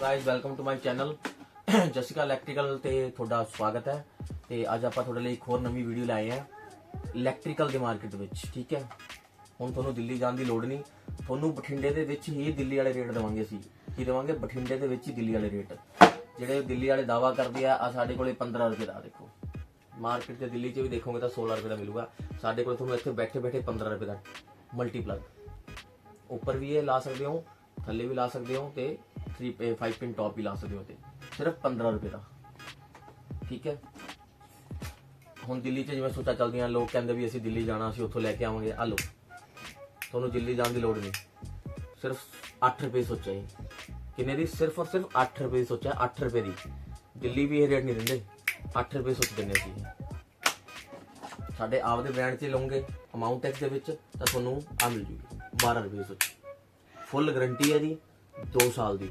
Guys welcome to my channel Jessica electrical ਤੇ ਤੁਹਾਡਾ ਸਵਾਗਤ ਹੈ। ਤੇ ਅੱਜ ਆਪਾਂ ਤੁਹਾਡੇ ਲਈ ਇੱਕ ਹੋਰ ਨਵੀਂ ਵੀਡੀਓ ਲਾਏ ਆ। ਇਲੈਕਟ੍ਰੀਕਲ ਦੇ ਮਾਰਕੀਟ ਵਿੱਚ, ਠੀਕ ਹੈ? ਹੁਣ ਤੁਹਾਨੂੰ ਦਿੱਲੀ ਜਾਣ ਦੀ ਲੋੜ ਨਹੀਂ। ਤੁਹਾਨੂੰ ਬਠਿੰਡੇ ਦੇ ਵਿੱਚ ਹੀ ਦਿੱਲੀ ਵਾਲੇ ਰੇਟ ਦੇਵਾਂਗੇ ਅਸੀਂ। ਕੀ ਦੇਵਾਂਗੇ? ਬਠਿੰਡੇ ਦੇ ਵਿੱਚ ਹੀ ਦਿੱਲੀ ਵਾਲੇ ਰੇਟ ਜਿਹੜੇ ਦਿੱਲੀ ਵਾਲੇ ਦਾਵਾ ਕਰਦੇ ਆ ਆ ਸਾਡੇ ਕੋਲੇ 15 ਰੁਪਏ ਦਾ ਦੇਖੋ। ਮਾਰਕੀਟ ਤੇ ਦਿੱਲੀ 'ਚ ਵੀ ਦੇਖੋਗੇ ਤਾਂ 16 ਰੁਪਏ ਦਾ ਮਿਲੂਗਾ। ਸਾਡੇ ਕੋਲ ਤੁਹਾਨੂੰ ਇੱਥੇ ਬੈਠੇ ਬੈਠੇ 15 ਰੁਪਏ ਦਾ ਮਲਟੀਪਲਗ ਉੱਪਰ ਵੀ ਇਹ ਲਾ ਸਕਦੇ ਹੋ, ਥੱਲੇ ਵੀ ਲਾ ਸਕਦੇ ਹੋ ਤੇ 3 5 ਪਿਨ ਟੌਪ ਵੀ ਲਾ ਸਕਦੇ ਹੋ ਤੇ। ਸਿਰਫ 15 ਰੁਪਏ ਦਾ। ਠੀਕ ਹੈ? ਹੁਣ ਦਿੱਲੀ 'ਚ ਜਿਵੇਂ ਸੋਚਾ ਚੱਲਦੀਆਂ, ਲੋਕ ਕਹਿੰਦੇ ਵੀ ਅਸੀਂ ਦਿੱਲੀ ਜਾਣਾ, ਅਸੀਂ ਉੱਥੋਂ ਲੈ ਕੇ ਆਵਾਂਗੇ। ਆ ਲਓ, ਤੁਹਾਨੂੰ ਦਿੱਲੀ ਜਾਣ ਦੀ ਲੋੜ ਨਹੀਂ। ਸਿਰਫ 8 ਰੁਪਏ ਸੋਚਿਆ ਜੀ। ਕਿੰਨੇ ਦੀ? ਸਿਰਫ ਔਰ ਸਿਰਫ 8 ਰੁਪਏ ਦੀ ਸੋਚਿਆ 8 ਰੁਪਏ ਦੀ। ਦਿੱਲੀ ਵੀ ਇਹ ਰੇਟ ਨਹੀਂ ਦਿੰਦੇ। 8 ਰੁਪਏ ਸੋਚ ਦਿੰਦੇ ਅਸੀਂ। ਸਾਡੇ ਆਪਦੇ ਬ੍ਰਾਂਡ 'ਚ ਲਓਗੇ ਅਮਾਉਂਟ ਟੈਕਸ ਦੇ ਵਿੱਚ, ਤਾਂ ਤੁਹਾਨੂੰ ਆ ਮਿਲ ਜੂਗੀ। 12 ਰੁਪਏ ਸੋਚ। ਫੁੱਲ ਗਾਰੰਟੀ ਹੈ ਜੀ 2 ਸਾਲ ਦੀ।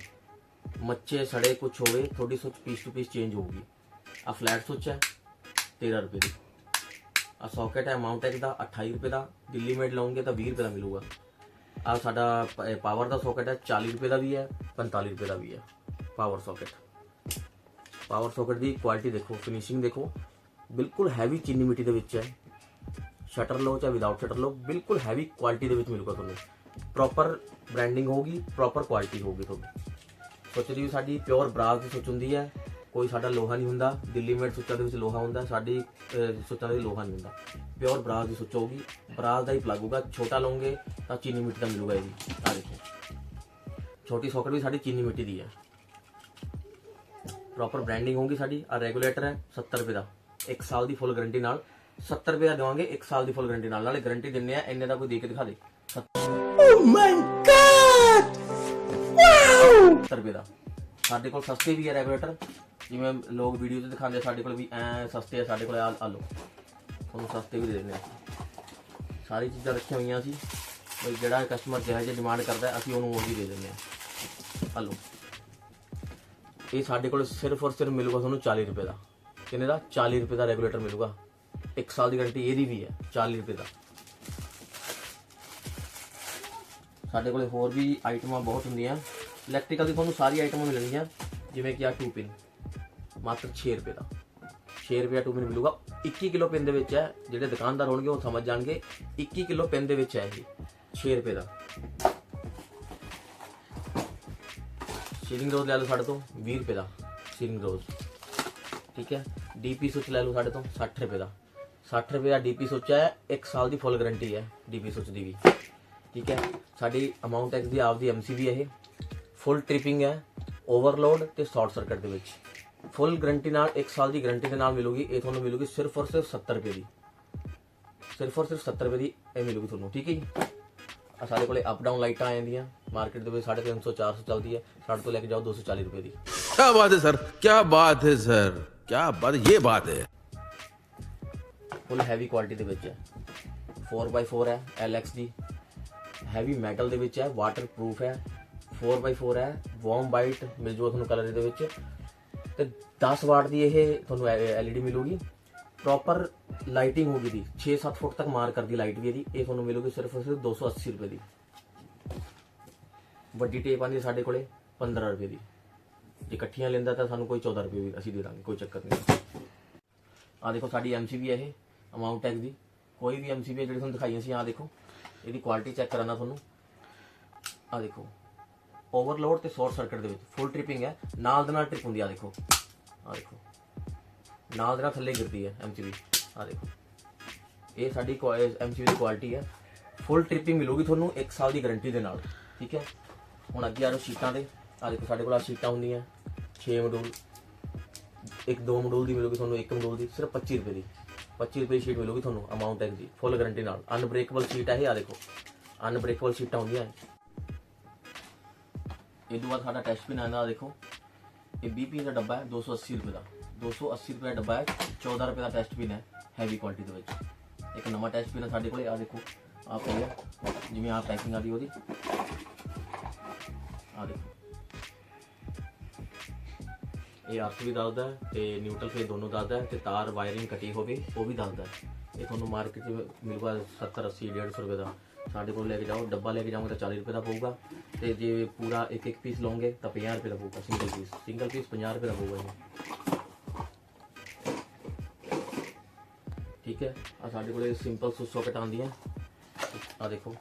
ਮੱਚੇ ਸੜੇ ਕੁਝ ਹੋਵੇ, ਤੁਹਾਡੀ ਸੋਚ ਪੀਸ ਟੂ ਪੀਸ ਚੇਂਜ ਹੋਊਗੀ। ਆ ਫਲੈਟ ਸੋਚ ਹੈ 13 ਰੁਪਏ ਦੀ। ਆ ਸੌਕਟ ਹੈ ਅਮਾਉਂਟ ਟੈਕਸ ਦਾ 28 ਰੁਪਏ ਦਾ। ਦਿੱਲੀ ਮੇਡ ਲਾਉਂਗੇ ਤਾਂ 20 ਰੁਪਏ ਦਾ ਮਿਲੂਗਾ। ਆ ਸਾਡਾ ਪਾਵਰ ਦਾ ਸੌਕਟ ਹੈ 40 ਰੁਪਏ ਦਾ ਵੀ ਹੈ 45 ਰੁਪਏ ਦਾ ਵੀ ਹੈ ਪਾਵਰ ਸੌਕਟ ਪਾਵਰ ਸੌਕਟ ਦੀ ਕੁਆਲਿਟੀ ਦੇਖੋ ਫਿਨਿਸ਼ਿੰਗ ਦੇਖੋ, ਬਿਲਕੁਲ ਹੈਵੀ ਚੀਨੀ ਮਿੱਟੀ ਦੇ ਵਿੱਚ ਹੈ। ਸ਼ਟਰ ਲਓ ਚਾਹੇ ਵਿਦਆਊਟ ਸ਼ਟਰ ਲਓ, ਬਿਲਕੁਲ ਹੈਵੀ ਕੁਆਲਿਟੀ ਦੇ ਵਿੱਚ ਮਿਲੂਗਾ ਤੁਹਾਨੂੰ। ਪ੍ਰੋਪਰ ਬ੍ਰਾਂਡਿੰਗ ਹੋਊਗੀ ਪ੍ਰੋਪਰ ਕੁਆਲਿਟੀ ਹੋਊਗੀ ਤੁਹਾਨੂੰ। ਸੋਚ ਦੀ ਸਾਡੀ ਪਿਓਰ ਬਰਾਸ ਦੀ ਸੁੱਚ ਹੁੰਦੀ ਹੈ। ਕੋਈ ਸਾਡਾ ਲੋਹਾ ਨਹੀਂ ਹੁੰਦਾ। ਦਿੱਲੀ ਮੇਡ ਸੁੱਚਾਂ ਦੇ ਵਿੱਚ ਲੋਹਾ ਹੁੰਦਾ। ਸਾਡੀ ਅਹ, ਸੁੱਚਾਂ ਦੇ ਵਿੱਚ ਲੋਹਾ ਨਹੀਂ ਹੁੰਦਾ। ਪਿਓਰ ਬਰਾਸ ਦੀ ਸੁੱਚ ਹੋਊਗੀ। ਬਰਾਸ ਦਾ ਹੀ ਪਲੱਗ ਹੋਊਗਾ। ਛੋਟਾ ਲਓਗੇ ਤਾਂ ਚੀਨੀ ਮਿੱਟੀ ਦਾ ਮਿਲੂਗਾ ਇਹ ਵੀ। ਆ ਦੇਖੋ। ਛੋਟੀ ਸੌਕਟ ਵੀ ਸਾਡੀ ਚੀਨੀ ਮਿੱਟੀ ਦੀ ਹੈ। ਪ੍ਰੋਪਰ ਬ੍ਰਾਂਡਿੰਗ ਹੋਊਗੀ ਸਾਡੀ। ਆ ਰੈਗੂਲੇਟਰ ਹੈ 70 ਰੁਪਏ ਦਾ। 1 ਸਾਲ ਦੀ ਫੁੱਲ ਗਾਰੰਟੀ ਨਾਲ। 70 ਰੁਪਏ ਦਾ ਦੇਵਾਂਗੇ। 1 ਸਾਲ ਦੀ ਫੁੱਲ ਗਾਰੰਟੀ ਨਾਲ। ਨਾਲੇ ਗਾਰੰਟੀ ਦਿੰਨੇ ਆ। ਇੰਨੇ ਦਾ ਕੋਈ ਦੇ ਕੇ ਦਿਖਾ ਦੇ। ਓ ਮਾਈ oh 70 ਰੁਪਏ ਦਾ। ਸਾਡੇ ਕੋਲ ਸਸਤੇ ਵੀ ਹੈ ਰੈਗੂਲੇਟਰ, ਜਿਵੇਂ ਲੋਕ ਵੀਡੀਓ ਤੇ ਦਿਖਾਉਂਦੇ ਸਾਡੇ ਕੋਲ ਵੀ ਐ ਸਸਤੇ ਆ, ਸਾਡੇ ਕੋਲ ਆ ਆ ਤੁਹਾਨੂੰ ਸਸਤੇ ਵੀ ਦੇ ਦਿੰਦੇ ਆ। ਸਾਰੀ ਚੀਜ਼ਾਂ ਰੱਖੀਆਂ ਹੋਈਆਂ ਸੀ, ਬਈ ਜਿਹੜਾ ਕਸਟਮਰ ਜਿਹੜਾ ਜਿਹਾ ਡਿਮਾਂਡ ਕਰਦਾ, ਅਸੀਂ ਉਹਨੂੰ ਉਹ ਵੀ ਦੇ ਦਿੰਦੇ ਆ। ਆ ਲਓ। ਇਹ ਸਾਡੇ ਕੋਲ ਸਿਰਫ ਔਰ ਸਿਰਫ ਮਿਲੂਗਾ ਤੁਹਾਨੂੰ 40 ਰੁਪਏ ਦਾ। ਕਿੰਨੇ ਦਾ? 40 ਰੁਪਏ ਦਾ ਰੈਗੂਲੇਟਰ ਮਿਲੂਗਾ। 1 ਸਾਲ ਦੀ ਗਾਰੰਟੀ ਇਹਦੀ ਵੀ ਹੈ 40 ਰੁਪਏ ਦਾ। ਸਾਡੇ ਕੋਲੇ ਹੋਰ ਵੀ ਆਈਟਮਾਂ ਬਹੁਤ ਹੁੰਦੀਆਂ। ਇਲੈਕਟ੍ਰੀਕਲ ਦੀ ਤੁਹਾਨੂੰ ਸਾਰੀ ਆਈਟਮਾਂ ਮਿਲਣਗੀਆਂ, ਜਿਵੇਂ ਕਿ ਆ 2 ਪਿਨ ਮਾਤਰ 6 ਰੁਪਏ ਦਾ। 6 ਰੁਪਏ 2 ਪਿਨ ਮਿਲੂਗਾ। 21 ਕਿਲੋ ਪਿਨ ਦੇ ਵਿੱਚ ਹੈ, ਜਿਹੜੇ ਦੁਕਾਨਦਾਰ ਹੋਣਗੇ ਉਹ ਸਮਝ ਜਾਣਗੇ 21 ਕਿਲੋ ਪਿਨ ਦੇ ਵਿੱਚ ਹੈ ਇਹ 6 ਰੁਪਏ ਦਾ। ਸੀਲਿੰਗ ਰੋਜ਼ ਲੈ ਲਓ ਸਾਡੇ ਤੋਂ 20 ਰੁਪਏ ਦਾ ਸੀਲਿੰਗ ਰੋਜ਼ ਠੀਕ ਹੈ? ਡੀਪੀ ਸੁੱਚ ਲੈ ਲਓ ਸਾਡੇ ਤੋਂ 60 ਰੁਪਏ ਦਾ। 60 ਰੁਪਏ ਦਾ ਡੀਪੀ ਸੁੱਚ ਹੈ 1 ਸਾਲ ਦੀ ਫੁੱਲ ਗਾਰੰਟੀ ਹੈ ਡੀਪੀ ਸੁੱਚ ਦੀ ਵੀ। ਠੀਕ ਹੈ? ਸਾਡੀ ਅਮਾਉਂਟ ਐਕਸ ਦੀ ਆਪਦੀ ਐਮਸੀਬੀ ਹੈ ਇਹ। ਫੁੱਲ ਟ੍ਰਿਪਿੰਗ ਹੈ ਓਵਰਲੋਡ ਤੇ ਸ਼ਾਰਟ ਸਰਕਟ ਦੇ ਵਿੱਚ। ਫੁੱਲ ਗਰੰਟੀ ਨਾਲ 1 ਸਾਲ ਦੀ ਗਰੰਟੀ ਦੇ ਨਾਲ ਮਿਲੂਗੀ ਇਹ ਤੁਹਾਨੂੰ ਮਿਲੂਗੀ ਸਿਰਫ ਔਰ ਸਿਰਫ 70 ਰੁਪਏ ਦੀ। ਸਿਰਫ ਔਰ ਸਿਰਫ 70 ਰੁਪਏ ਦੀ ਇਹ ਮਿਲੂਗੀ ਤੁਹਾਨੂੰ ਠੀਕ ਹੈ ਜੀ? ਆ ਸਾਡੇ ਕੋਲੇ ਅਪ ਡਾਊਨ ਲਾਈਟਾਂ ਆ ਜਾਂਦੀਆਂ ਮਾਰਕੀਟ ਦੇ ਵਿੱਚ 350 400 ਚੱਲਦੀ ਹੈ ਸਾਡੇ ਤੋਂ ਲੈ ਕੇ ਜਾਓ 240 ਰੁਪਏ ਦੀ। ਕੀ ਬਾਤ ਹੈ ਸਰ ਕੀ ਬਾਤ ਹੈ ਸਰ ਕੀ ਬਾਤ ਇਹ ਬਾਤ ਹੈ। ਫੁੱਲ ਹੈਵੀ ਕੁਆਲਿਟੀ ਦੇ ਵਿੱਚ ਹੈ। 4x4 ਹੈ LX ਦੀ ਹੈਵੀ ਮੈਟਲ ਦੇ ਵਿੱਚ ਹੈ ਵਾਟਰਪ੍ਰੂਫ ਹੈ 4x4 ਹੈ ਵਾਰਮ ਵਾਈਟ ਮਿਲ ਜੂਗਾ ਤੁਹਾਨੂੰ ਕਲਰ ਇਹਦੇ ਵਿੱਚ। ਤੇ 10 ਵਾਟ ਦੀ ਇਹ ਤੁਹਾਨੂੰ LED ਮਿਲੂਗੀ। ਪ੍ਰੋਪਰ ਲਾਈਟਿੰਗ ਹੋਗੀ ਦੀ 6-7 ਫੁੱਟ ਤੱਕ ਮਾਰ ਕਰਦੀ ਲਾਈਟ ਵੀ ਇਹਦੀ। ਇਹ ਤੁਹਾਨੂੰ ਮਿਲੂਗੀ ਸਿਰਫ ਔਰ ਸਿਰਫ 280 ਰੁਪਏ ਦੀ। ਵੱਡੀ ਟੇਪ ਆਂਦੀ ਸਾਡੇ ਕੋਲੇ 15 ਰੁਪਏ ਦੀ। ਜੇ ਇਕੱਠੀਆਂ ਲੈਂਦਾ ਤਾਂ ਸਾਨੂੰ ਕੋਈ 14 ਰੁਪਏ ਵੀ ਅਸੀਂ ਦੇ ਦਾਂਗੇ, ਕੋਈ ਚੱਕਰ ਨਹੀਂ। ਆ ਦੇਖੋ ਸਾਡੀ ਐਮਸੀਬੀ ਹੈ ਇਹ ਅਮਾਉਂਟ ਟੈਕਸ ਦੀ। ਕੋਈ ਵੀ ਐਮਸੀਬੀ ਹੈ ਜਿਹੜੀ ਤੁਹਾਨੂੰ ਦਿਖਾਈਆਂ ਸੀ ਆ ਦੇਖੋ। ਇਹਦੀ ਕੁਆਲਿਟੀ ਚੈੱਕ ਕਰਾਣਾ ਤੁਹਾਨੂੰ। ਆ ਦੇਖੋ। ਓਵਰਲੋਡ ਤੇ ਸ਼ਾਰਟ ਸਰਕਟ ਦੇ ਵਿੱਚ ਫੁੱਲ ਟ੍ਰਿਪਿੰਗ ਹੈ। ਨਾਲ ਦੇ ਨਾਲ ਟ੍ਰਿਪ ਹੁੰਦੀ ਆ ਦੇਖੋ। ਆ ਦੇਖੋ। ਨਾਲ ਦੇ ਨਾਲ ਥੱਲੇ ਗਿਰਦੀ ਹੈ ਐਮਸੀਬੀ ਆ ਦੇਖੋ। ਇਹ ਸਾਡੀ ਐਮਸੀਬੀ ਦੀ ਕੁਆਲਿਟੀ ਹੈ। ਫੁੱਲ ਟ੍ਰਿਪਿੰਗ ਮਿਲੂਗੀ ਤੁਹਾਨੂੰ 1 ਸਾਲ ਦੀ ਗਾਰੰਟੀ ਦੇ ਨਾਲ। ਠੀਕ ਹੈ? ਹੁਣ ਅੱਗੇ ਆ ਜਾਓ ਸ਼ੀਟਾਂ ਦੇ। ਆ ਦੇਖੋ, ਸਾਡੇ ਕੋਲ ਆ ਸ਼ੀਟਾਂ ਹੁੰਦੀਆਂ। 6 ਮੋਡੂਲ ਇੱਕ ਦੋ ਮੋਡੂਲ ਦੀ ਮਿਲੂਗੀ ਤੁਹਾਨੂੰ, ਇੱਕ ਮੋਡੂਲ ਦੀ, ਸਿਰਫ 25 ਰੁਪਏ ਦੀ। 25 ਰੁਪਏ ਦੀ ਸ਼ੀਟ ਮਿਲੂਗੀ ਤੁਹਾਨੂੰ ਅਮਾਉਂਟ ਹੈ ਜੀ ਫੁੱਲ ਗਾਰੰਟੀ ਨਾਲ। ਅਨਬ੍ਰੇਕੇਬਲ ਸ਼ੀਟ ਹੈ ਇਹ ਆ ਦੇਖੋ। ਅਨਬ੍ਰੇਕੇਬਲ ਸ਼ੀਟਾਂ ਹੁੰਦੀਆਂ। ਇਹ ਤੋਂ ਬਾਅਦ ਸਾਡਾ ਟੈਸਟ ਪਿਨ ਆਉਂਦਾ ਦੇਖੋ। ਇਹ 20 ਪੀ ਦਾ ਡੱਬਾ ਹੈ 280 ਰੁਪਏ ਦਾ। 280 ਰੁਪਏ ਦਾ ਡੱਬਾ ਹੈ 14 ਰੁਪਏ ਦਾ ਟੈਸਟ ਪਿਨ ਹੈ ਹੈਵੀ ਕੁਆਲਿਟੀ ਦੇ ਵਿੱਚ। ਇੱਕ ਨਵਾਂ ਟੈਸਟ ਪਿਨ ਹੈ ਸਾਡੇ ਕੋਲੇ ਆ ਦੇਖੋ ਆ ਪਿਆ ਜਿਵੇਂ ਆ ਪੈਕਿੰਗ ਆ ਦੀ ਉਹਦੀ। ਆ ਦੇਖੋ। ਇਹ ਅਰਥ ਵੀ ਦੱਸਦਾ ਹੈ ਤੇ ਨਿਊਟਰਲ ਫੇਸ ਦੋਨੋਂ ਦੱਸਦਾ ਹੈ ਤੇ ਤਾਰ ਵਾਇਰਿੰਗ ਕੱਟੀ ਹੋਵੇ, ਉਹ ਵੀ ਦੱਸਦਾ ਇਹ ਤੁਹਾਨੂੰ ਮਾਰਕੀਟ 'ਚ ਮਿਲੂਗਾ 70 80 150 ਰੁਪਏ ਦਾ। ਸਾਡੇ ਕੋਲ ਲੈ ਕੇ ਜਾਓ, ਡੱਬਾ ਲੈ ਕੇ ਜਾਓਗੇ ਤਾਂ 40 ਰੁਪਏ ਦਾ ਪਊਗਾ। ਤੇ ਜੇ ਪੂਰਾ ਇੱਕ ਇੱਕ ਪੀਸ ਲਓਗੇ ਤਾਂ 50 ਰੁਪਏ ਦਾ ਪਊਗਾ ਸਿੰਗਲ ਪੀਸ ਸਿੰਗਲ ਪੀਸ 50 ਰੁਪਏ ਦਾ ਪਊਗਾ ਇਹ ਠੀਕ ਹੈ? ਆ ਸਾਡੇ ਕੋਲ ਸਿੰਪਲ ਸੁ ਸੌਕਟ ਆਉਂਦੀਆਂ ਆ ਦੇਖੋ।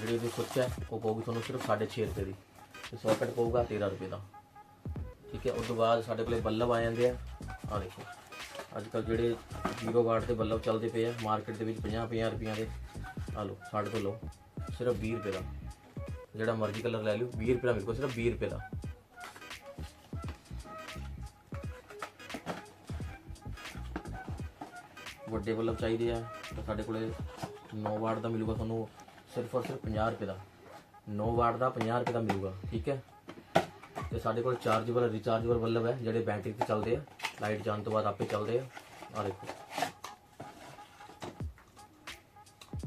ਜਿਹੜੀ ਵੀ ਸੁੱਚ ਹੈ ਉਹ ਪਊਗੀ ਤੁਹਾਨੂੰ ਸਿਰਫ 6.5 ਰੁਪਏ ਦੀ। ਤੇ ਸੌਕਟ ਪਊਗਾ 13 ਰੁਪਏ ਦਾ। ਠੀਕ ਹੈ? ਉਸ ਤੋਂ ਬਾਅਦ ਸਾਡੇ ਕੋਲੇ ਬੱਲਬ ਆ ਜਾਂਦੇ ਆ। ਆ ਦੇਖੋ। ਅੱਜ ਕੱਲ ਜਿਹੜੇ 0 ਵਾਟ ਦੇ ਬੱਲਬ ਚੱਲਦੇ ਪਏ ਆ ਮਾਰਕੀਟ ਦੇ ਵਿੱਚ 50 50 ਰੁਪਈਆਂ ਦੇ। ਆ ਲਓ, ਸਾਡੇ ਤੋਂ ਲਓ, ਸਿਰਫ 20 ਰੁਪਏ ਦਾ। ਜਿਹੜਾ ਮਰਜ਼ੀ ਕਲਰ ਲੈ ਲਿਓ 20 ਰੁਪਏ ਦਾ ਮੇਰੇ ਕੋਲ, ਸਿਰਫ 20 ਰੁਪਏ ਦਾ। ਵੱਡੇ ਬੱਲਬ ਚਾਹੀਦੇ ਆ, ਤਾਂ ਸਾਡੇ ਕੋਲੇ 9 ਵਾਟ ਦਾ ਮਿਲੂਗਾ ਤੁਹਾਨੂੰ ਸਿਰਫ ਔਰ ਸਿਰਫ 50 ਰੁਪਏ ਦਾ। 9 ਵਾਟ ਦਾ 50 ਰੁਪਏ ਦਾ ਮਿਲੂਗਾ, ਠੀਕ ਹੈ? ਤੇ ਸਾਡੇ ਕੋਲ ਚਾਰਜੇਬਲ ਰਿਚਾਰਜੇਬਲ ਬੱਲਬ ਹੈ, ਜਿਹੜੇ ਬੈਟਰੀ ਤੇ ਚੱਲਦੇ ਆ। ਲਾਈਟ ਜਾਣ ਤੋਂ ਬਾਅਦ ਆਪੇ ਚੱਲਦੇ ਆ। ਆ ਦੇਖੋ।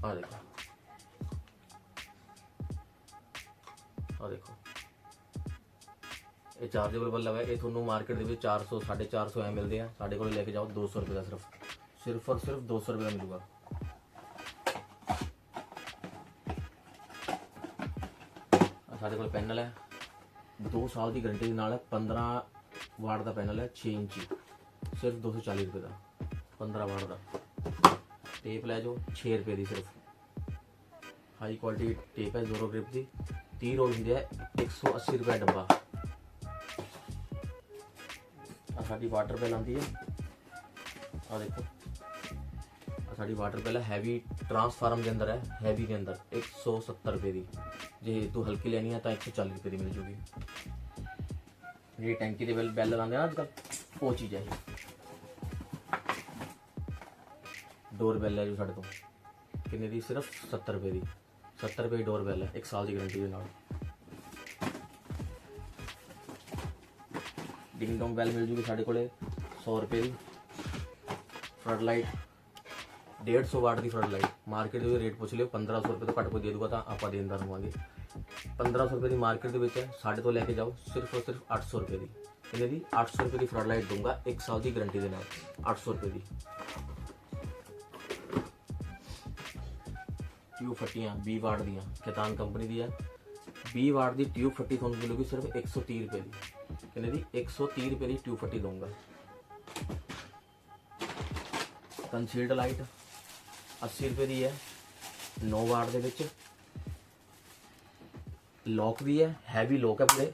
ਆ ਦੇਖੋ। ਆ ਦੇਖੋ। ਇਹ ਚਾਰਜੇਬਲ ਬੱਲਬ ਹੈ। ਇਹ ਤੁਹਾਨੂੰ ਮਾਰਕੀਟ ਦੇ ਵਿੱਚ 400 450 ਐ ਮਿਲਦੇ ਆ। ਸਾਡੇ ਕੋਲ ਲੈ ਕੇ ਜਾਓ 200 ਰੁਪਏ ਦਾ ਸਿਰਫ। ਸਿਰਫ ਔਰ ਸਿਰਫ 200 ਰੁਪਏ ਦਾ ਮਿਲੂਗਾ। ਸਾਡੇ ਕੋਲ ਪੈਨਲ ਹੈ। 2 ਸਾਲ ਦੀ ਗਾਰੰਟੀ ਦੇ ਨਾਲ ਹੈ 15 ਵਾਟ ਦਾ ਪੈਨਲ ਹੈ 6 ਇੰਚੀ। ਸਿਰਫ 240 ਰੁਪਏ ਦਾ 15 ਵਾਟ ਦਾ। ਟੇਪ ਲੈ ਜਾਓ 6 ਰੁਪਏ ਦੀ ਸਿਰਫ। ਹਾਈ ਕੁਆਲਿਟੀ ਟੇਪ ਹੈ ਜ਼ੋਰੋ ਗ੍ਰਿਪ ਦੀ। 30 ਰੋਲ ਹੁੰਦੇ ਆ 180 ਰੁਪਏ ਡੱਬਾ। ਆ ਸਾਡੀ ਵਾਟਰ ਬੈਲ ਆਉਂਦੀ ਹੈ। ਆ ਦੇਖੋ। ਸਾਡੀ ਵਾਟਰ ਬੈਲ ਹੈਵੀ ਟਰਾਂਸਫਾਰਮ ਦੇ ਅੰਦਰ ਹੈ ਹੈਵੀ ਦੇ ਅੰਦਰ 170 ਰੁਪਏ ਦੀ। ਜੇ ਤੂੰ ਹਲਕੀ ਲੈਣੀ ਹੈ ਤਾਂ 140 ਰੁਪਏ ਦੀ ਮਿਲ ਜੂਗੀ। ਜਿਹੜੀ ਟੈਂਕੀ ਦੇ ਬੈਲ ਬੈਲ ਲਾਉਂਦੇ ਆ ਨਾ ਅੱਜ ਅੱਜਕੱਲ ਉਹ ਚੀਜ਼ ਹੈ ਡੋਰ ਬੈਲ ਹੈ ਜੀ ਸਾਡੇ ਤੋਂ ਕਿੰਨੇ ਦੀ? ਸਿਰਫ 70 ਰੁਪਏ ਦੀ। 70 ਰੁਪਏ ਦੀ ਡੋਰ ਬੈਲ ਹੈ 1 ਸਾਲ ਦੀ ਗਾਰੰਟੀ ਦੇ ਨਾਲ। ਡਿੰਗ ਡੋਂਗ ਬੈਲ ਮਿਲ ਜੂਗੀ ਸਾਡੇ ਕੋਲੇ 100 ਰੁਪਏ ਦੀ। ਫਲੱਡ ਲਾਈਟ 150 ਵਾਟ ਦੀ ਫਲੱਡ ਲਾਈਟ ਮਾਰਕੀਟ ਦੇ ਵਿੱਚ ਰੇਟ ਪੁੱਛ ਲਿਓ 1500 ਰੁਪਏ ਤੋਂ ਘੱਟ ਕੋਈ ਦੇ ਦੂਗਾ ਤਾਂ ਆਪਾਂ ਦੇਣ ਦੇਣਦਾਰ ਹੋਵਾਂਗੇ 1500 ਰੁਪਏ ਦੀ ਮਾਰਕੀਟ ਦੇ ਵਿੱਚ ਹੈ ਸਾਡੇ ਤੋਂ ਲੈ ਕੇ ਜਾਓ, ਸਿਰਫ ਔਰ ਸਿਰਫ 800 ਰੁਪਏ ਦੀ। ਇਹਨੇ ਦੀ? 800 ਰੁਪਏ ਦੀ ਫਲੱਡ ਲਾਈਟ ਦੂੰਗਾ 1 ਸਾਲ ਦੀ ਗਾਰੰਟੀ ਦੇ ਨਾਲ। 800 ਰੁਪਏ ਦੀ। ਟਿਊਬ ਫੱਟੀਆਂ 20 ਵਾਟ ਦੀਆਂ ਖੇਤਾਨ ਕੰਪਨੀ ਦੀ ਹੈ 20 ਵਾਟ ਦੀ ਟਿਊਬ ਫੱਟੀ ਤੁਹਾਨੂੰ ਮਿਲੂਗੀ ਸਿਰਫ 130 ਰੁਪਏ ਦੀ। ਕਹਿੰਦੇ ਦੀ 130 ਰੁਪਏ ਦੀ ਟਿਊਬ ਫੱਟੀ ਦਊਂਗਾ। ਕੰਸੀਲਡ ਲਾਈਟ 80 ਰੁਪਏ ਦੀ ਹੈ 9 ਵਾਟ ਦੇ ਵਿੱਚ। ਲੌਕ ਵੀ ਹੈ ਹੈਵੀ ਲੌਕ ਹੈ ਪੂਰੇ।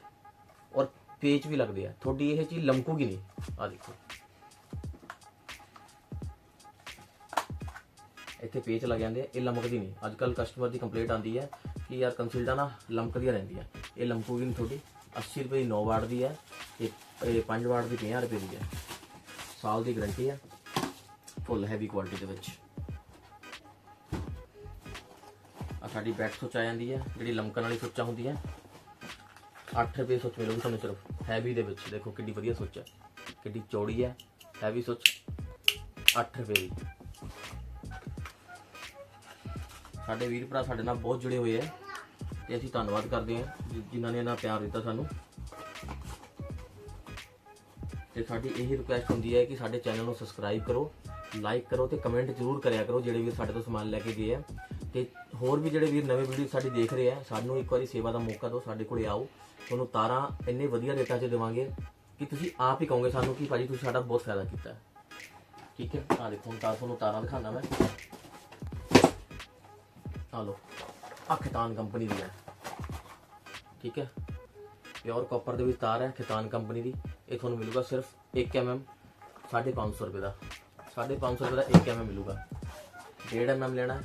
ਔਰ ਪੇਚ ਵੀ ਲੱਗਦੇ ਆ। ਤੁਹਾਡੀ ਇਹ ਚੀਜ਼ ਲਮਕੂਗੀ ਨਹੀਂ। ਆ ਦੇਖੋ। ਇੱਥੇ ਪੇਚ ਲੱਗ ਜਾਂਦੇ ਆ, ਇਹ ਲਮਕਦੀ ਨਹੀਂ। ਅੱਜ ਕੱਲ ਕਸਟਮਰ ਦੀ ਕੰਪਲੇਂਟ ਆਉਂਦੀ ਹੈ ਕਿ ਯਾਰ ਕੰਸੀਲਡਾ ਨਾ ਲਮਕਦੀਆਂ ਰਹਿੰਦੀਆਂ। ਇਹ ਲਮਕੂਗੀ ਨਹੀਂ ਤੁਹਾਡੀ। 80 ਰੁਪਏ ਦੀ 9 ਵਾਟ ਦੀ ਹੈ ਇਹ 5 ਵਾਟ ਦੀ 50 ਰੁਪਏ ਦੀ ਹੈ ਸਾਲ ਦੀ ਗਾਰੰਟੀ ਹੈ ਫੁੱਲ ਹੈਵੀ ਕੁਆਲਿਟੀ ਦੇ ਵਿੱਚ। ਆ ਸਾਡੀ ਬੈਕ ਸੁੱਚ ਆ ਜਾਂਦੀ ਹੈ ਜਿਹੜੀ ਲਮਕਣ ਵਾਲੀ ਸੁੱਚਾਂ ਹੁੰਦੀਆਂ 8 ਰੁਪਏ ਸੁੱਚ ਮਿਲੂਗੀ ਤੁਹਾਨੂੰ ਸਿਰਫ ਹੈਵੀ ਦੇ ਵਿੱਚ। ਦੇਖੋ ਕਿੰਨੀ ਵਧੀਆ ਸੁੱਚ ਹੈ ਕਿੰਨੀ ਚੌੜੀ ਹੈ ਹੈਵੀ ਸੁੱਚ 8 ਰੁਪਏ ਦੀ। ਸਾਡੇ ਵੀਰ ਭਰਾ ਸਾਡੇ ਨਾਲ ਬਹੁਤ ਜੁੜੇ ਹੋਏ ਆ ਤੇ ਅਸੀਂ ਧੰਨਵਾਦ ਕਰਦੇ ਹਾਂ ਜਿਨ੍ਹਾਂ ਨੇ ਇਹਨਾਂ ਪਿਆਰ ਦਿੱਤਾ ਸਾਨੂੰ। ਤੇ ਸਾਡੀ ਇਹ ਰਿਕੁਐਸਟ ਹੁੰਦੀ ਹੈ ਕਿ ਸਾਡੇ ਚੈਨਲ ਨੂੰ ਸਬਸਕ੍ਰਾਈਬ ਕਰੋ ਲਾਈਕ ਕਰੋ ਤੇ ਕਮੈਂਟ ਜ਼ਰੂਰ ਕਰਿਆ ਕਰੋ ਜਿਹੜੇ ਵੀ ਸਾਡੇ ਤੋਂ ਸਮਾਨ ਲੈ ਕੇ ਗਏ ਆ। ਤੇ ਹੋਰ ਵੀ ਜਿਹੜੇ ਵੀਰ ਨਵੇਂ ਵੀਡੀਓ ਸਾਡੀ ਦੇਖ ਰਹੇ ਆ, ਸਾਨੂੰ ਇੱਕ ਵਾਰੀ ਸੇਵਾ ਦਾ ਮੌਕਾ ਦਿਓ, ਸਾਡੇ ਕੋਲੇ ਆਓ। ਤੁਹਾਨੂੰ ਤਾਰਾਂ ਇੰਨੇ ਵਧੀਆ ਰੇਟਾਂ 'ਚ ਦੇਵਾਂਗੇ ਕਿ ਤੁਸੀਂ ਆਪ ਹੀ ਕਹੋਗੇ ਸਾਨੂੰ ਕਿ ਭਾਜੀ ਤੁਸੀਂ ਸਾਡਾ ਬਹੁਤ ਫਾਇਦਾ ਕੀਤਾ। ਠੀਕ ਹੈ? ਆ ਦੇਖੋ, ਹੁਣ ਤਾਂ ਤੁਹਾਨੂੰ ਤਾਰਾਂ ਦਿਖਾਣਾ ਮੈਂ। ਆ ਲੋ ਆ ਖਿਤਾਨ ਕੰਪਨੀ ਦੀ ਹੈ। ਠੀਕ ਹੈ? ਪਿਓਰ ਕਾਪਰ ਦੇ ਵਿੱਚ ਤਾਰ ਹੈ ਖਿਤਾਨ ਕੰਪਨੀ ਦੀ। ਇਹ ਤੁਹਾਨੂੰ ਮਿਲੂਗਾ ਸਿਰਫ 1 mm 550 ਰੁਪਏ ਦਾ। 550 ਰੁਪਏ ਦਾ 1 mm ਮਿਲੂਗਾ। 1.5 mm ਲੈਣਾ ਹੈ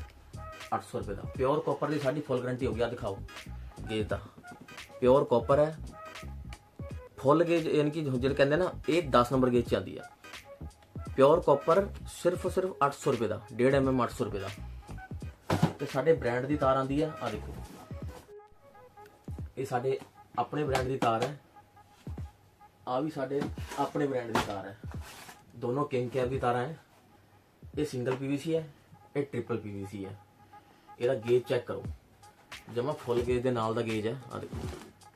800 ਰੁਪਏ ਦਾ। ਪਿਓਰ ਕਾਪਰ ਦੀ ਸਾਡੀ ਫੁੱਲ ਗਾਰੰਟੀ ਹੋ ਗਈ ਆ ਦਿਖਾਓ। ਗੇਜ ਦਾ ਪਿਓਰ ਕਾਪਰ ਹੈ, ਫੁੱਲ ਗੇਜ ਯਾਨੀ ਕਿ ਜਿਹੜੇ ਕਹਿੰਦੇ ਨਾ, ਇਹ 10 ਨੰਬਰ ਗੇਜ ਚ ਆਉਂਦੀ ਹੈ। ਪਿਓਰ ਕਾਪਰ ਸਿਰਫ ਸਿਰਫ 800 ਰੁਪਏ ਦਾ 1.5 mm 800 ਰੁਪਏ ਦਾ। ਸਾਡੇ ਬ੍ਰਾਂਡ ਦੀ ਤਾਰ ਆਂਦੀ ਆ ਆ ਦੇਖੋ। ਇਹ ਸਾਡੇ ਆਪਣੇ ਬ੍ਰਾਂਡ ਦੀ ਤਾਰ ਹੈ। ਆ ਵੀ ਸਾਡੇ ਆਪਣੇ ਬ੍ਰਾਂਡ ਦੀ ਤਾਰ ਹੈ। ਦੋਨੋਂ ਕਿੰਗ ਕੈਬ ਦੀ ਤਾਰਾਂ ਹੈ। ਇਹ ਸਿੰਗਲ ਪੀਵੀਸੀ ਹੈ, ਇਹ ਟ੍ਰਿਪਲ ਪੀਵੀਸੀ ਹੈ। ਇਹਦਾ ਗੇਜ ਚੈੱਕ ਕਰੋ। ਜਮਾ ਫੁੱਲ ਗੇਜ ਦੇ ਨਾਲ ਦਾ ਗੇਜ ਹੈ। ਆ ਦੇਖੋ।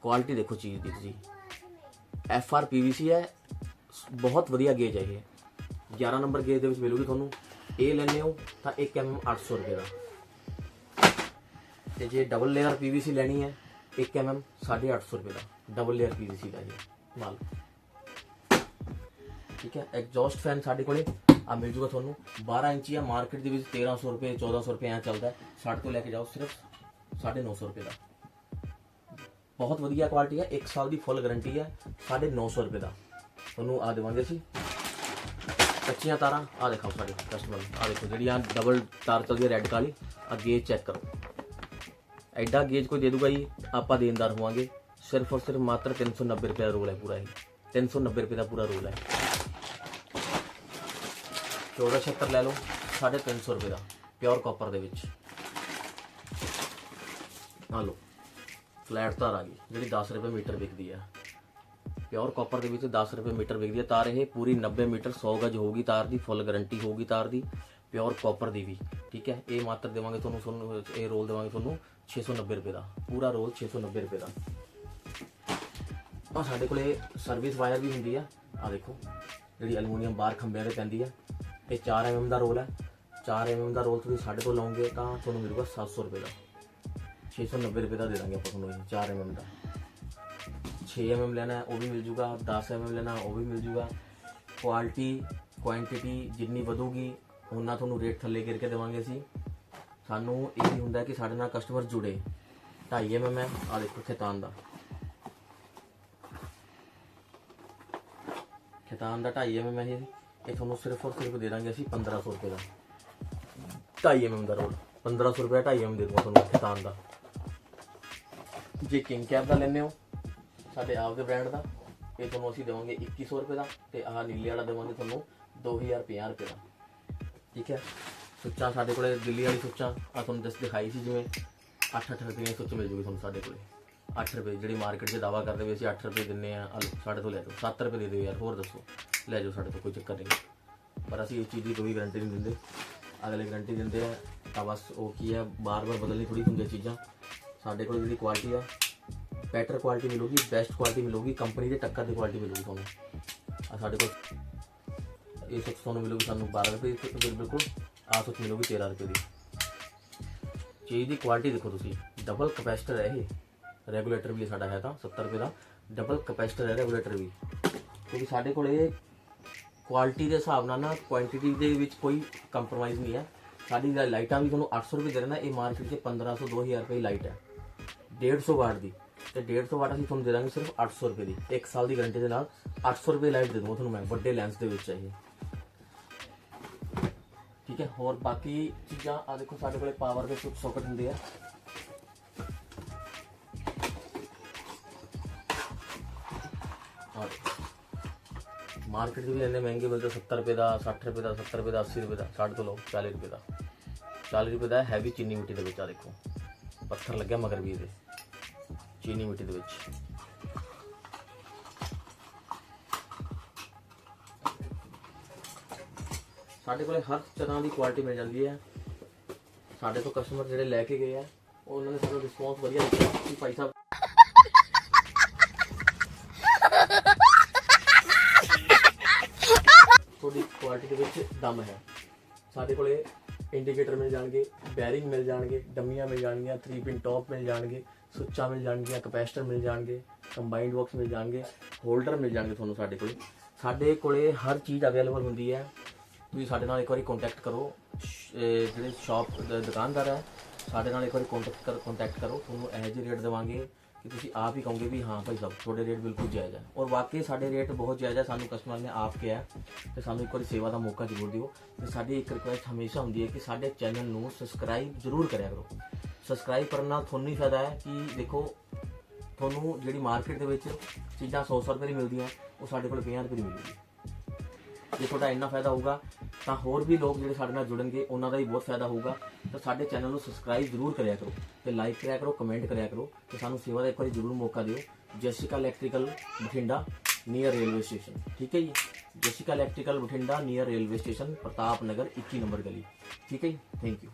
ਕੁਆਲਿਟੀ ਦੇਖੋ ਚੀਜ਼ ਦੀ ਤੁਸੀਂ। ਐਫ ਆਰ ਪੀਵੀਸੀ ਹੈ। ਬਹੁਤ ਵਧੀਆ ਗੇਜ ਹੈ ਇਹ। 11 ਨੰਬਰ ਗੇਜ ਦੇ ਵਿੱਚ ਮਿਲੂਗੀ ਤੁਹਾਨੂੰ। ਇਹ ਲੈਣੇ ਹੋ ਤਾਂ 1 mm 800 ਰੁਪਏ ਦਾ। ਤੇ ਜੇ ਡਬਲ ਲੇਅਰ ਪੀਵੀਸੀ ਲੈਣੀ ਹੈ 1 mm 850 ਰੁਪਏ ਦਾ। ਡਬਲ ਲੇਅਰ ਪੀਵੀਸੀ ਦਾ ਜੀ, ਮਾਲ। ਠੀਕ ਹੈ ਐਗਜ਼ੌਸਟ ਫੈਨ ਸਾਡੇ ਕੋਲੇ ਆ ਮਿਲ ਜੂਗਾ ਤੁਹਾਨੂੰ। 12 ਇੰਚੀ ਆ ਮਾਰਕੀਟ ਦੇ ਵਿੱਚ 1300 ਰੁਪਏ 1400 ਰੁਪਏ ਆ ਚੱਲਦਾ ਸਾਡੇ ਤੋਂ ਲੈ ਕੇ ਜਾਓ, ਸਿਰਫ 950 ਰੁਪਏ ਦਾ। ਬਹੁਤ ਵਧੀਆ ਕੁਆਲਿਟੀ ਹੈ 1 ਸਾਲ ਦੀ ਫੁੱਲ ਗਾਰੰਟੀ ਹੈ 950 ਰੁਪਏ ਦਾ। ਤੁਹਾਨੂੰ ਆ ਦੇਵਾਂਗੇ ਅਸੀਂ। ਕੱਚੀਆਂ ਤਾਰਾਂ ਆ ਦੇਖਾਓ ਸਾਡੇ ਕਸਟਮਰ ਆ ਦੇਖੋ ਜਿਹੜੀ ਆ ਡਬਲ ਤਾਰ ਚੱਲਦੀ ਹੈ ਰੈੱਡ ਕਾਲੀ, ਅੱਗੇ ਚੈੱਕ ਕਰੋ। ਐਡਾ ਗੇਜ ਕੋਈ ਦੇ ਦੂਗਾ ਜੀ, ਆਪਾਂ ਦੇਣਦਾਰ ਹੋਵਾਂਗੇ। ਸਿਰਫ ਔਰ ਸਿਰਫ ਮਾਤਰ 390 ਰੁਪਏ ਦਾ ਰੋਲ ਹੈ ਪੂਰਾ ਇਹ। 390 ਰੁਪਏ ਦਾ ਪੂਰਾ ਰੋਲ ਹੈ। 1476 ਲੈ ਲਓ 350 ਰੁਪਏ ਦਾ ਪਿਓਰ ਕਾਪਰ ਦੇ ਵਿੱਚ। ਆ ਲਓ ਫਲੈਟ ਤਾਰ ਆ ਗਈ, ਜਿਹੜੀ 10 ਰੁਪਏ ਮੀਟਰ ਵਿਕਦੀ ਹੈ ਪਿਓਰ ਕਾਪਰ ਦੇ ਵਿੱਚ 10 ਰੁਪਏ ਮੀਟਰ ਵਿਕਦੀ ਹੈ ਤਾਰ ਇਹ ਪੂਰੀ 90 ਮੀਟਰ 100 ਗਜ ਹੋਊਗੀ ਤਾਰ ਦੀ ਫੁੱਲ ਗਾਰੰਟੀ ਹੋਊਗੀ ਤਾਰ ਦੀ ਪਿਓਰ ਕਾਪਰ ਦੀ ਵੀ। ਠੀਕ ਹੈ, ਇਹ ਮਾਤਰ ਦੇਵਾਂਗੇ ਤੁਹਾਨੂੰ ਤੁਹਾਨੂੰ ਇਹ ਰੋਲ ਦੇਵਾਂਗੇ ਤੁਹਾਨੂੰ 690 ਰੁਪਏ ਦਾ, ਪੂਰਾ ਰੋਲ 690 ਰੁਪਏ ਦਾ। ਆ ਸਾਡੇ ਕੋਲੇ ਸਰਵਿਸ ਵਾਇਰ ਵੀ ਹੁੰਦੀ ਆ। ਆ ਦੇਖੋ, ਜਿਹੜੀ ਐਲੂਮੀਨੀਅਮ ਬਾਹਰ ਖੰਭਿਆਂ ਤੇ ਪੈਂਦੀ ਆ। ਇਹ 4 mm ਦਾ ਰੋਲ ਹੈ 4 mm ਦਾ ਰੋਲ ਤੁਸੀਂ ਸਾਡੇ ਕੋਲ ਲਓਗੇ ਤਾਂ ਤੁਹਾਨੂੰ ਮਿਲੂਗਾ 700 ਰੁਪਏ ਦਾ। 690 ਰੁਪਏ ਦਾ ਦੇ ਦਾਂਗੇ ਆਪਾਂ ਤੁਹਾਨੂੰ ਇਹ 4 mm ਦਾ। 6 mm ਲੈਣਾ, ਉਹ ਵੀ ਮਿਲ ਜੂਗਾ। 10 mm ਲੈਣਾ, ਉਹ ਵੀ ਮਿਲ ਜੂਗਾ। ਕੁਆਲਿਟੀ ਕੁਆਂਟੀਟੀ ਜਿੰਨੀ ਵਧੂਗੀ ਉਹਨਾਂ ਤੁਹਾਨੂੰ ਰੇਟ ਥੱਲੇ ਗਿਰ ਕੇ ਦੇਵਾਂਗੇ ਅਸੀਂ। ਸਾਨੂੰ ਇਹ ਹੁੰਦਾ ਕਿ ਸਾਡੇ ਨਾਲ ਕਸਟਮਰ ਜੁੜੇ। 2.5 mm ਹੈ ਆ ਦੇਖੋ ਖੇਤਾਨ ਦਾ। ਖੇਤਾਨ ਦਾ 2.5 mm ਹੈ ਇਹ। ਤੁਹਾਨੂੰ ਸਿਰਫ ਔਰ ਸਿਰਫ ਦੇ ਦਾਂਗੇ ਅਸੀਂ 1500 ਰੁਪਏ ਦਾ। 2.5 mm ਦਾ ਰੋਲ। 1500 ਰੁਪਏ 2.5 mm ਦੇ ਦੂੰਗਾ ਤੁਹਾਨੂੰ ਖੇਤਾਨ ਦਾ। ਜੇ ਕਿੰਗ ਕੈਪ ਦਾ ਲੈਣੇ ਹੋ, ਸਾਡੇ ਆਪ ਦੇ ਬ੍ਰਾਂਡ ਦਾ, ਇਹ ਤੁਹਾਨੂੰ ਅਸੀਂ ਦੇਵਾਂਗੇ 2100 ਰੁਪਏ ਦਾ ਤੇ ਆਹ ਨੀਲੇ ਵਾਲਾ ਦੇਵਾਂਗੇ ਤੁਹਾਨੂੰ 2050 ਰੁਪਏ ਦਾ। ਠੀਕ ਹੈ? ਸੁੱਚਾਂ ਸਾਡੇ ਕੋਲੇ, ਦਿੱਲੀ ਵਾਲੀ ਸੁੱਚਾਂ ਆ ਤੁਹਾਨੂੰ ਦੱਸ ਦਿਖਾਈ ਸੀ ਜਿਵੇਂ 8-8 ਰੁਪਏ ਦੀ ਸੁੱਚ ਮਿਲ ਜੂਗੀ ਤੁਹਾਨੂੰ ਸਾਡੇ ਕੋਲੇ। 8 ਰੁਪਏ ਜਿਹੜੀ ਮਾਰਕੀਟ 'ਚ ਦਾਵਾ ਕਰਦੇ ਵੀ ਅਸੀਂ 8 ਰੁਪਏ ਦਿੰਨੇ ਆ ਆ ਸਾਡੇ ਤੋਂ ਲੈ ਜਾਓ। 7 ਰੁਪਏ ਦੇ ਦਿਓ ਯਾਰ, ਹੋਰ ਦੱਸੋ। ਲੈ ਜਾਓ ਸਾਡੇ ਤੋਂ, ਕੋਈ ਚੱਕਰ ਨਹੀਂ। ਪਰ ਅਸੀਂ ਇਸ ਚੀਜ਼ ਦੀ ਕੋਈ ਗਾਰੰਟੀ ਨਹੀਂ ਦਿੰਦੇ। ਅਗਲੇ ਗਾਰੰਟੀ ਦਿੰਦੇ ਆ, ਤਾਂ ਬਸ ਉਹ ਕੀ ਹੈ ਬਾਰ-ਬਾਰ ਬਦਲਣੀ ਥੋੜੀ ਹੁੰਦੀਆਂ ਚੀਜ਼ਾਂ। ਸਾਡੇ ਕੋਲ ਜਿਹੜੀ ਕੁਆਲਿਟੀ ਆ ਬੈਟਰ ਕੁਆਲਿਟੀ ਮਿਲੂਗੀ ਬੈਸਟ ਕੁਆਲਿਟੀ ਮਿਲੂਗੀ ਕੰਪਨੀ ਦੇ ਟੱਕਰ ਦੀ ਕੁਆਲਿਟੀ ਮਿਲੂਗੀ ਤੁਹਾਨੂੰ। ਆ ਸਾਡੇ ਕੋਲ, ਇਹ ਸੁੱਚ ਤੁਹਾਨੂੰ ਮਿਲੂਗੀ ਸਾਨੂੰ 12 ਰੁਪਏ ਬਿਲਕੁਲ। ਆ ਸੁੱਚ ਮਿਲੂਗੀ 13 ਰੁਪਏ ਦੀ ਚੀਜ਼ ਦੀ ਕੁਆਲਿਟੀ ਦੇਖੋ ਤੁਸੀਂ। ਡਬਲ ਕਪੈਸਿਟਰ ਹੈ ਇਹ। ਰੈਗੂਲੇਟਰ ਵੀ ਸਾਡਾ ਹੈ ਤਾਂ 70 ਰੁਪਏ ਦਾ। ਡਬਲ ਕਪੈਸਿਟਰ ਹੈ ਰੈਗੂਲੇਟਰ ਵੀ। ਕਿਉਂਕਿ ਸਾਡੇ ਕੋਲ ਇਹ ਕੁਆਲਿਟੀ ਦੇ ਹਿਸਾਬ ਨਾਲ ਨਾ ਕੁਆਂਟੀਟੀ ਦੇ ਵਿੱਚ ਕੋਈ ਕੰਪਰੋਮਾਈਜ਼ ਨਹੀਂ ਹੈ। ਸਾਡੀ ਲਾਈਟਾਂ ਵੀ ਤੁਹਾਨੂੰ 800 ਰੁਪਏ ਦੇ ਰਹੇ ਨਾ, ਇਹ ਮਾਰਕੀਟ 'ਚ 1500 2000 ਰੁਪਏ ਦੀ ਲਾਈਟ ਹੈ। 150 ਵਾਟ ਦੀ। ਤੇ 150 ਵਾਟ ਅਸੀਂ ਤੁਹਾਨੂੰ ਦੇ ਦਾਂਗੇ ਸਿਰਫ 800 ਰੁਪਏ ਦੀ। 1 ਸਾਲ ਦੀ ਗਾਰੰਟੀ ਦੇ ਨਾਲ 800 ਰੁਪਏ ਲਾਈਟ ਦੇ ਦੂੰਗਾ ਤੁਹਾਨੂੰ ਮੈਂ, ਵੱਡੇ ਲੈਂਸ ਦੇ ਵਿੱਚ ਹੈ ਇਹ। ਠੀਕ ਹੈ, ਹੋਰ ਬਾਕੀ ਚੀਜ਼ਾਂ ਆ ਦੇਖੋ ਸਾਡੇ ਕੋਲੇ ਪਾਵਰ ਦੇ ਕੁਝ ਸੌਕਟ ਹੁੰਦੇ ਆ। ਮਾਰਕੀਟ 'ਚ ਵੀ ਇੰਨੇ ਮਹਿੰਗੇ ਮਿਲਦੇ 70 ਰੁਪਏ ਦਾ 60 ਰੁਪਏ ਦਾ 70 ਰੁਪਏ ਦਾ 80 ਰੁਪਏ ਦਾ ਸਾਡੇ ਤੋਂ ਲਓ 40 ਰੁਪਏ ਦਾ। 40 ਰੁਪਏ ਦਾ ਹੈਵੀ ਚੀਨੀ ਮਿੱਟੀ ਦੇ ਵਿੱਚ ਆ ਦੇਖੋ। ਪੱਥਰ ਲੱਗਿਆ ਮਗਰ ਵੀ ਇਹਦੇ, ਚੀਨੀ ਮਿੱਟੀ ਦੇ ਵਿੱਚ। ਸਾਡੇ ਕੋਲੇ ਹਰ ਤਰ੍ਹਾਂ ਦੀ ਕੁਆਲਿਟੀ ਮਿਲ ਜਾਂਦੀ ਹੈ। ਸਾਡੇ ਤੋਂ ਕਸਟਮਰ ਜਿਹੜੇ ਲੈ ਕੇ ਗਏ ਆ ਉਹਨਾਂ ਨੇ ਸਾਨੂੰ ਰਿਸਪੌਂਸ ਵਧੀਆ ਦਿੱਤਾ ਕਿ ਭਾਈ ਸਾਹਿਬ ਤੁਹਾਡੀ ਕੁਆਲਿਟੀ ਦੇ ਵਿੱਚ ਦਮ ਹੈ। ਸਾਡੇ ਕੋਲੇ ਇੰਡੀਕੇਟਰ ਮਿਲ ਜਾਣਗੇ ਬੈਰਿੰਗ ਮਿਲ ਜਾਣਗੇ, ਡੰਮੀਆਂ ਮਿਲ ਜਾਣਗੀਆਂ 3 ਪਿਨ ਟੌਪ ਮਿਲ ਜਾਣਗੇ, ਸੁੱਚਾ ਮਿਲ ਜਾਣਗੀਆਂ ਕਪੈਸਿਟਰ ਮਿਲ ਜਾਣਗੇ ਕੰਬਾਈਨਡ ਬਾਕਸ ਮਿਲ ਜਾਣਗੇ ਹੋਲਡਰ ਮਿਲ ਜਾਣਗੇ ਤੁਹਾਨੂੰ ਸਾਡੇ ਕੋਲੇ। ਸਾਡੇ ਕੋਲੇ ਹਰ ਚੀਜ਼ ਅਵੇਲੇਬਲ ਹੁੰਦੀ ਹੈ। ਤੁਸੀਂ ਸਾਡੇ ਨਾਲ ਇੱਕ ਵਾਰੀ ਕੰਟੈਕਟ ਕਰੋ। ਸ਼- ਇਹ ਜਿਹੜੇ ਸ਼ਾਪ ਦੁਕਾਨਦਾਰ ਹੈ, ਸਾਡੇ ਨਾਲ ਇੱਕ ਵਾਰੀ ਕੰਟੈਕਟ ਕਰ ਕੰਟੈਕਟ ਕਰੋ। ਤੁਹਾਨੂੰ ਇਹੋ ਜਿਹੇ ਰੇਟ ਦੇਵਾਂਗੇ ਕਿ ਤੁਸੀਂ ਆਪ ਹੀ ਕਹੋਗੇ ਵੀ ਹਾਂ ਭਾਈ ਸਾਹਿਬ ਤੁਹਾਡੇ ਰੇਟ ਬਿਲਕੁਲ ਜਾਇਜ਼ ਹੈ। ਔਰ ਵਾਕਈ ਸਾਡੇ ਰੇਟ ਬਹੁਤ ਜਾਇਜ਼ ਹੈ, ਸਾਨੂੰ ਕਸਟਮਰ ਨੇ ਆਪ ਕਿਹਾ ਹੈ ਤੇ ਸਾਨੂੰ ਇੱਕ ਵਾਰੀ ਸੇਵਾ ਦਾ ਮੌਕਾ ਜ਼ਰੂਰ ਦਿਓ। ਤੇ ਸਾਡੀ ਇੱਕ ਰਿਕੁਐਸਟ ਹਮੇਸ਼ਾ ਹੁੰਦੀ ਹੈ ਕਿ ਸਾਡੇ ਚੈਨਲ ਨੂੰ ਸਬਸਕ੍ਰਾਈਬ ਜ਼ਰੂਰ ਕਰਿਆ ਕਰੋ। ਸਬਸਕ੍ਰਾਈਬ ਕਰਨ ਨਾਲ ਤੁਹਾਨੂੰ ਹੀ ਫਾਇਦਾ ਹੈ ਕਿ ਦੇਖੋ, ਤੁਹਾਨੂੰ ਜਿਹੜੀ ਮਾਰਕੀਟ ਦੇ ਵਿੱਚ ਚੀਜ਼ਾਂ 100 ਸੌ ਰੁਪਏ ਦੀ ਮਿਲਦੀਆਂ, ਉਹ ਸਾਡੇ ਕੋਲ 50 ਰੁਪਏ ਦੀ ਮਿਲੂਗੀ। ਜੇ ਤੁਹਾਡਾ ਇੰਨਾ ਫਾਇਦਾ ਹੋਊਗਾ ਤਾਂ ਹੋਰ ਵੀ ਲੋਕ ਜਿਹੜੇ ਸਾਡੇ ਨਾਲ ਜੁੜਨਗੇ, ਉਹਨਾਂ ਦਾ ਵੀ ਬਹੁਤ ਫਾਇਦਾ ਹੋਊਗਾ। ਤਾਂ ਸਾਡੇ ਚੈਨਲ ਨੂੰ ਸਬਸਕ੍ਰਾਈਬ ਜ਼ਰੂਰ ਕਰਿਆ ਕਰੋ ਤੇ ਲਾਈਕ ਕਰਿਆ ਕਰੋ ਕਮੈਂਟ ਕਰਿਆ ਕਰੋ ਤੇ ਸਾਨੂੰ ਸੇਵਾ ਦਾ ਇੱਕ ਵਾਰੀ ਜ਼ਰੂਰ ਮੌਕਾ ਦਿਓ। Jessica electrical Bathinda near railway station ਠੀਕ ਹੈ ਜੀ? Jessica electrical Bathinda near railway station Pratap Nagar 21 number ਗਲੀ। ਠੀਕ ਹੈ ਜੀ? Thank you